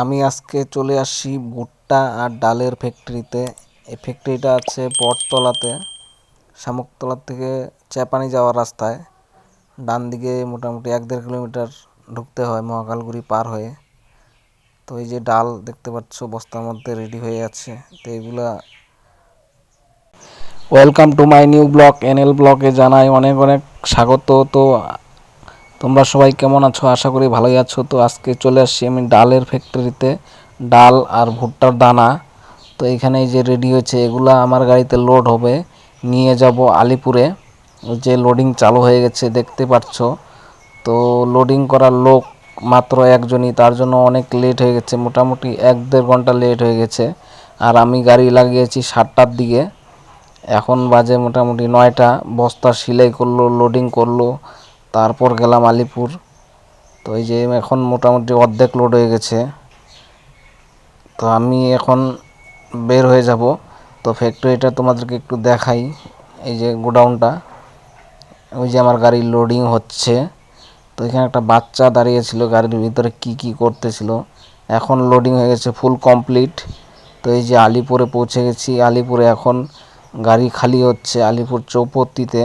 আমি আজকে চলে আসছি ভুট্টা আর ডালের ফ্যাক্টরিতে এই ফ্যাক্টরিটা আছে বটতলাতে, শামুকতলা থেকে চাপানি যাওয়ার রাস্তায়। ডান দিকে মোটামুটি এক দেড় কিলোমিটার ঢুকতে হয় মহাকালগুড়ি পার হয়ে। তো এই যে ডাল দেখতে পাচ্ছ, বস্তার মধ্যে রেডি হয়ে আছে। তো এগুলা welcome to my new blog NL ব্লগে জানাই অনেক অনেক স্বাগত। তো তোমরা সবাই কেমন আছো? আশা করি ভালোই আছো। তো আজকে চলে আসছি আমি ডালের ফ্যাক্টরিতে। ডাল আর ভুট্টার দানা। তো এখানে যে রেডি হয়েছে, এগুলা আমার গাড়িতে লোড হবে। নিয়ে যাব আলিপুরে। যে লোডিং চালু হয়ে গেছে, দেখতে পাচ্ছ। তো লোডিং করার লোক মাত্র একজনই, তার জন্য অনেক লেট হয়ে গেছে। মোটামুটি এক দেড় ঘণ্টা লেট হয়ে গেছে। আর আমি গাড়ি লাগিয়েছি সাতটার দিকে। এখন বাজে মোটামুটি নয়টা। বস্তা সিলাই করল লোডিং করল। তারপর গেলাম আলিপুর। তো এই যে এখন মোটামুটি অর্ধেক লোড হয়ে গেছে। তো আমি এখন বের হয়ে যাব। তো ফ্যাক্টরিটা তোমাদেরকে একটু দেখাই। এই যে গোডাউনটা, ওই যে আমার গাড়ি লোডিং হচ্ছে। তো এখানে একটা বাচ্চা দাঁড়িয়েছিল গাড়ির ভিতরে কি কি করতেছিল। এখন লোডিং হয়ে গেছে ফুল কমপ্লিট তো এই যে আলিপুরে পৌঁছে গেছি। আলিপুরে এখন গাড়ি খালি হচ্ছে আলিপুর চৌপত্তিতে।